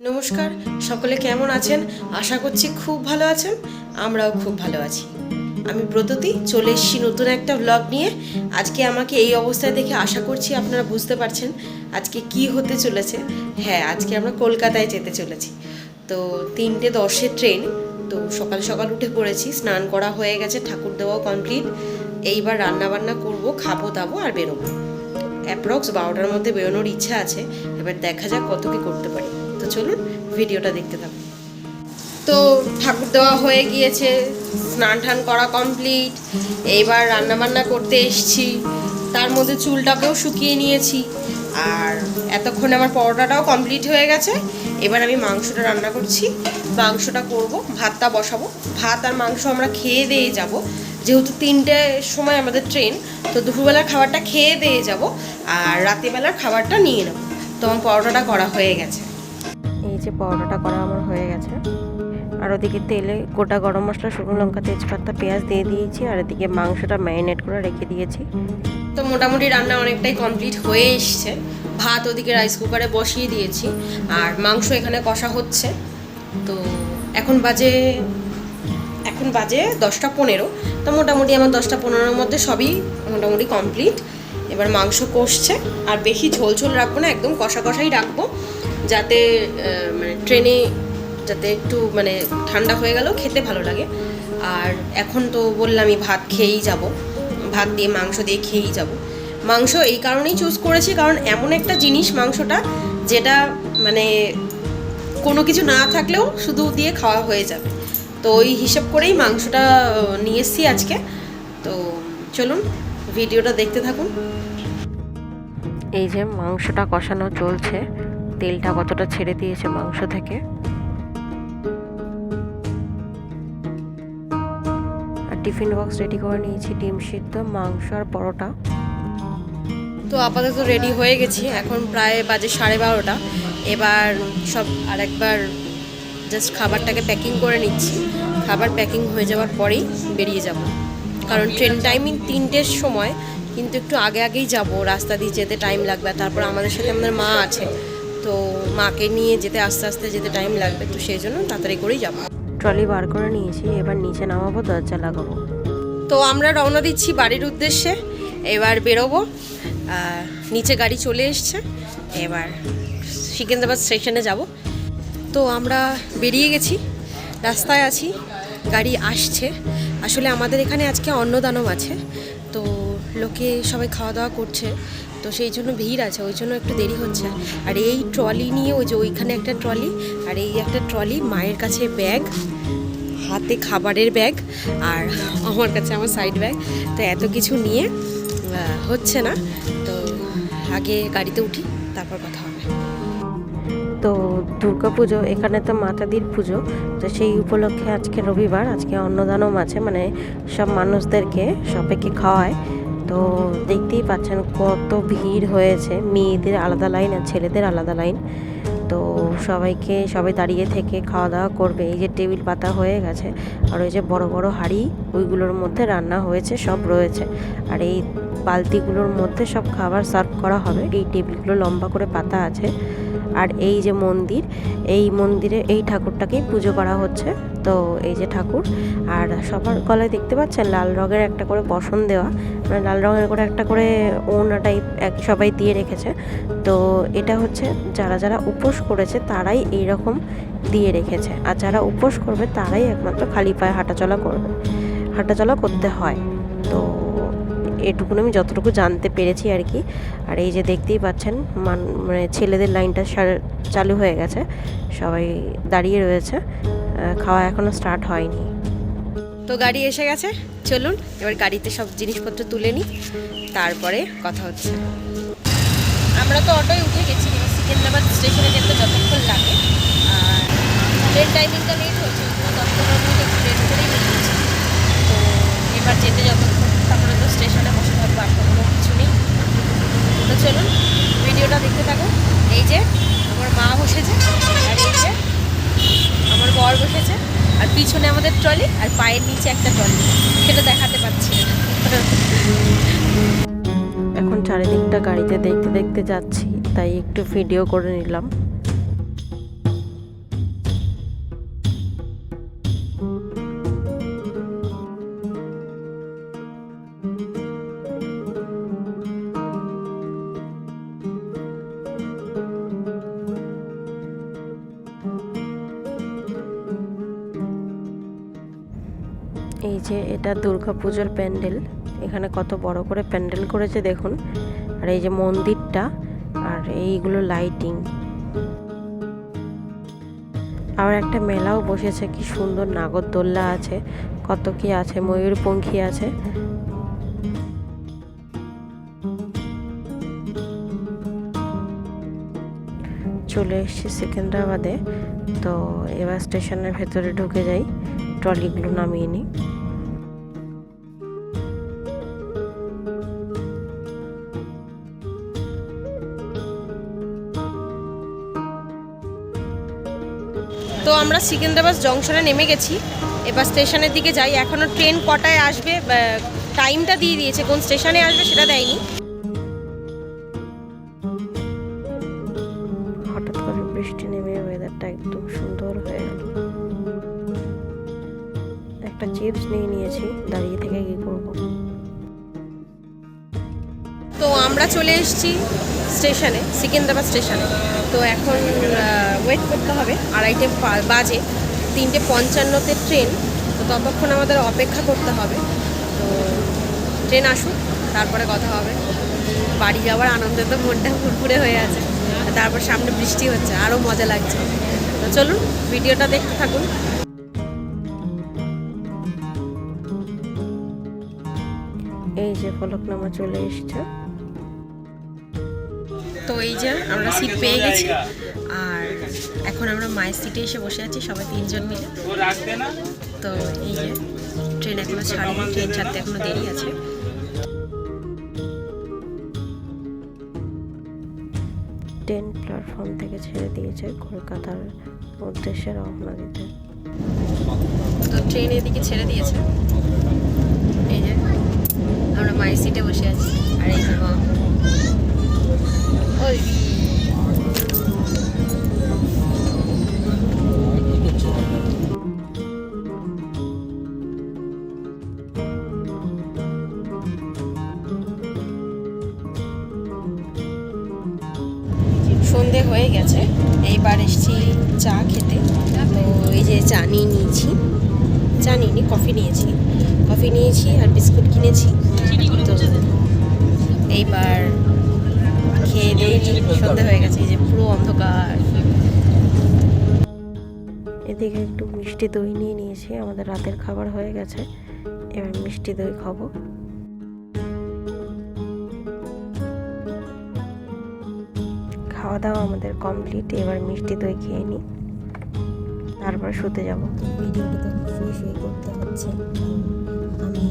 নমস্কার, সকলে কেমন আছেন? আশা করছি খুব ভালো আছেন, আমরাও খুব ভালো আছি। আমি ব্রততী, চলে এসেছি নতুন একটা ব্লগ নিয়ে। আজকে আমাকে এই অবস্থায় দেখে আশা করছি আপনারা বুঝতে পারছেন আজকে কি হতে চলেছে। হ্যাঁ আজকে আমরা কলকাতায় যেতে চলেছি। তো তিনটে দশের ট্রেন তো সকাল সকাল উঠে পড়েছি, স্নান করা হয়ে গেছে, ঠাকুর দেওয়াও কমপ্লিট এইবার রান্না বান্না করব, খাব, দাবো আর বেরোবো। অ্যাপ্রক্স বারোটার মধ্যে বেরোনোর ইচ্ছা আছে, এবার দেখা যাক কত কি করতে পারি। চলুন, ভিডিওটা দেখতে থাকুন। তো ঠাকুর দেওয়া হয়ে গিয়েছে, স্নান টান করা কমপ্লিট এইবার রান্না বান্না করতে এসছি। তার মধ্যে চুলটাকেও শুকিয়ে নিয়েছি। আর এতক্ষণে আমার পরোটাটাও কমপ্লিট হয়ে গেছে। এবার আমি মাংসটা রান্না করছি। মাংসটা করব, ভাতটা বসাবো। ভাত আর মাংস আমরা খেয়ে দিয়ে যাব। যেহেতু তিনটের সময় আমাদের ট্রেন তো দুপুরবেলার খাবারটা খেয়ে দিয়ে যাব। আর রাতেবেলার খাবারটা নিয়ে নেব। তো আমার পরোটাটা করা হয়ে গেছে। যে পরোটাটা করা আমার হয়ে গেছে। আর ওদিকে তেলে গোটা গরম মশলা, শুকনো লঙ্কা, তেজপাতা, পেঁয়াজ দিয়ে দিয়েছি, আর এদিকে মাংসটা ম্যারিনেট করে রেখে দিয়েছি। তো মোটামুটি রান্না অনেকটাই কমপ্লিট হয়ে এসছে। ভাত ওদিকে রাইস কুকারে বসিয়ে দিয়েছি, আর মাংস এখানে কষা হচ্ছে। তো এখন বাজে এখন বাজে দশটা পনেরো। তো মোটামুটি আমার দশটা পনেরোর মধ্যে সবই মোটামুটি কমপ্লিট। এবার মাংস কষছে, আর বেশি ঝোল ঝোল রাখব না, একদম কষা কষাই রাখব। যাতে মানে ট্রেনে যাতে একটু মানে ঠান্ডা হয়ে গেলেও খেতে ভালো লাগে। আর এখন তো বললামই ভাত খেয়েই যাব। ভাত দিয়ে মাংস দিয়ে খেয়েই যাব। মাংস এই কারণেই চুজ করেছি, কারণ এমন একটা জিনিস মাংসটা যেটা মানে কোনো কিছু না থাকলেও শুধু দিয়ে খাওয়া হয়ে যাবে। তো ওই হিসাব করেই মাংসটা নিয়ে এসেছি আজকে। তো চলুন, ভিডিওটা দেখতে থাকুন। এই যে মাংসটা কষানো চলছে। তেলটা কতটা ছেড়ে দিয়েছে মাংস থেকে? আর টিফিন বক্স রেডি করে নিয়েছি, ডিম সিদ্ধ, মাংস আর পরোটা। তো আপাতত রেডি হয়ে গেছি, এখন প্রায় বাজে সাড়ে বারোটা। এবার সব আরেকবার জাস্ট খাবারটাকে প্যাকিং করে নিচ্ছি। খাবার প্যাকিং হয়ে যাওয়ার পরেই বেরিয়ে যাব। কারণ ট্রেন টাইমিং তিনটের সময়, কিন্তু একটু আগে আগেই যাব। রাস্তা দিয়ে যেতে টাইম লাগবে, তারপর আমাদের সাথে আমাদের মা আছে। তো মাকে নিয়ে যেতে আস্তে আস্তে যেতে টাইম লাগবে তো সেই জন্য তাড়াতাড়ি করেই যাব। ট্রলি বার করে নিয়েছি এবার নিচে নামাবো দরজা লাগাবো। তো আমরা রওনা দিচ্ছি বাড়ির উদ্দেশ্যে এবার বেরোবো নিচে গাড়ি চলে এসছে এবার সিকেন্দ্রাবাদ স্টেশনে যাব। তো আমরা বেরিয়ে গেছি রাস্তায় আছি গাড়ি আসছে। আসলে আমাদের এখানে আজকে অন্নদানম আছে তো লোকে সবাই খাওয়া দাওয়া করছে। তো সেই জন্য ভিড় আছে, ওই জন্য একটু দেরি হচ্ছে। আর এই ট্রলি নিয়ে, ওই যে ওইখানে একটা ট্রলি, আর এই একটা ট্রলি মায়ের কাছে ব্যাগ, হাতে খাবারের ব্যাগ, আর আমার কাছে আমার সাইড ব্যাগ। তো এত কিছু নিয়ে হচ্ছে না। তো আগে গাড়িতে উঠি, তারপর কথা হবে। তো দুর্গা পুজো, এখানে তো মাতাদির পুজো। তো সেই উপলক্ষে আজকে রবিবার, আজকে অন্নদানম আছে। মানে সব মানুষদেরকে, সবাইকে খাওয়ায়। তো দেখতেই পাচ্ছেন কত ভিড় হয়েছে। মেয়েদের আলাদা লাইন আর ছেলেদের আলাদা লাইন। তো সবাইকে, সবাই দাঁড়িয়ে থেকে খাওয়া দাওয়া করবে। এই যে টেবিল পাতা হয়ে গেছে আর ওই যে বড় বড় হাঁড়ি, ওইগুলোর মধ্যে রান্না হয়েছে, সব রয়েছে। আর এই বালতিগুলোর মধ্যে সব খাবার সার্ভ করা হবে। এই টেবিলগুলো লম্বা করে পাতা আছে। আর এই যে মন্দির, এই মন্দিরে এই ঠাকুরটাকেই পুজো করা হচ্ছে। তো এই যে ঠাকুর, আর সবার গলায় দেখতে পাচ্ছেন লাল রঙের একটা করে বসন দেওয়া মানে লাল রঙের করে একটা করে ওনা টাইপ এক সবাই দিয়ে রেখেছে। তো এটা হচ্ছে যারা যারা উপোস করেছে তারাই এই রকম দিয়ে রেখেছে, আর যারা উপোস করবে তারাই একমাত্র খালি পায়ে হাঁটাচলা করবে, হাঁটাচলা করতে হয়। এটুকুন আমি যতটুকু জানতে পেরেছি আর কি। আর এই যে দেখতেই পাচ্ছেন, মান মানে ছেলেদের লাইনটা চালু হয়ে গেছে। সবাই দাঁড়িয়ে রয়েছে। খাওয়া এখনও স্টার্ট হয়নি। তো গাড়ি এসে গেছে। চলুন, এবার গাড়িতে সব জিনিসপত্র তুলে নিই। তারপরে কথা হচ্ছে। আমরা তো অটোয় উঠে গেছি সিকেন্দ্রাবাদ স্টেশনে যেতে যতক্ষণ লাগে। আর ট্রেন টাইমিংটা লেট হচ্ছে একটু লেট করেই তো এবার যেতে যতক্ষণ স্টেশনে বসে থাকব আর কোনো কিছু নেই। তো চলুন, ভিডিওটা দেখতে থাকো। এই যে, আমার মা বসেছে, আর এই যে, আমার বর বসেছে, আর পিছনে আমাদের ট্রলি আর পায়ের নিচে একটা ট্রলি সেটা দেখাতে পাচ্ছি এখন চারিদিকটা গাড়িতে দেখতে দেখতে যাচ্ছি, তাই একটু ভিডিও করে নিলাম। এই যে এটা দুর্গাপুজোর প্যান্ডেল। এখানে কত বড় করে প্যান্ডেল করেছে দেখুন। আর এই যে মন্দিরটা, আর এইগুলো লাইটিং। আর একটা মেলাও বসেছে, কি সুন্দর নাগরদোল্লা আছে, কত কি আছে, ময়ূরপঙ্খী আছে। চলে এসেছি সেকেন্দ্রাবাদে, তো এবার স্টেশনের ভেতরে ঢুকে যাই, ট্রলিগুলো নামিয়ে নিই। তো আমরা সিকিন্দ্রাবাদ জংশনে নেমে গেছি। এবার স্টেশনের দিকে যাই। এখনও ট্রেন কটায় আসবে? টাইমটা দিয়ে দিয়েছে। কোন স্টেশনে আসবে সেটা দেয়নি। হঠাৎ করে বৃষ্টি নেমে ওয়েদারটা একদম সুন্দর হয়ে গেল। একটা চিপস নিয়ে নিয়েছি। দাঁড়িয়ে থেকে কি করব? তো আমরা চলে এসেছি। স্টেশনে সিকিন্দ্রাবাদ স্টেশনে। তো এখন ওয়েট করতে হবে। আড়াইটে বাজে, তিনটে পঞ্চান্নতে ট্রেন। তো ততক্ষণ আমাদের অপেক্ষা করতে হবে। তো ট্রেন আসুক, তারপরে কথা হবে। বাড়ি যাওয়ার আনন্দে তো মনটা ফুরফুরে হয়ে আছে। তারপর সামনে বৃষ্টি হচ্ছে আরও মজা লাগছে। তো চলুন, ভিডিওটা দেখতে থাকুন। এই যে ফলকনামা চলে এসছে। তো এই যে আমরা সিট পেয়ে গেছি। আর এখন আমরা মায়ের সিটে এসে বসে আছি সবাই তিনজন মিলে। তো এই যে ট্রেন এখনও ছাড়েনি ট্রেন ছাড়তে এখনও দেরি আছে। ট্রেন প্ল্যাটফর্ম থেকে ছেড়ে দিয়েছে কলকাতার উদ্দেশ্যে রওনা দিতে। তো ট্রেন এদিকে ছেড়ে দিয়েছে। এই যে আমরা মায়ের সিটে বসে আছি। আর এই যে সন্ধে হয়ে গেছে, এইবার এসছি চা খেতে। তো এই যে চা নিয়ে নিয়েছি, চা নিইনি, কফি নিয়েছি। কফি নিয়েছি আর বিস্কুট কিনেছি। তো এইবার খেয়ে দিয়ে সন্ধে হয়ে গেছে এই যে পুরো অন্ধকার। এদিকে একটু মিষ্টি দই নিয়ে নিয়েছি আমাদের রাতের খাবার হয়ে গেছে। এবার মিষ্টি দই খাব। খাওয়া দাওয়া আমাদের কমপ্লিট এবার মিষ্টি দই খেয়ে নিই। তারপর শুতে যাব। ভিডিওটা শুয়ে শুয়ে করতে হচ্ছে। আমি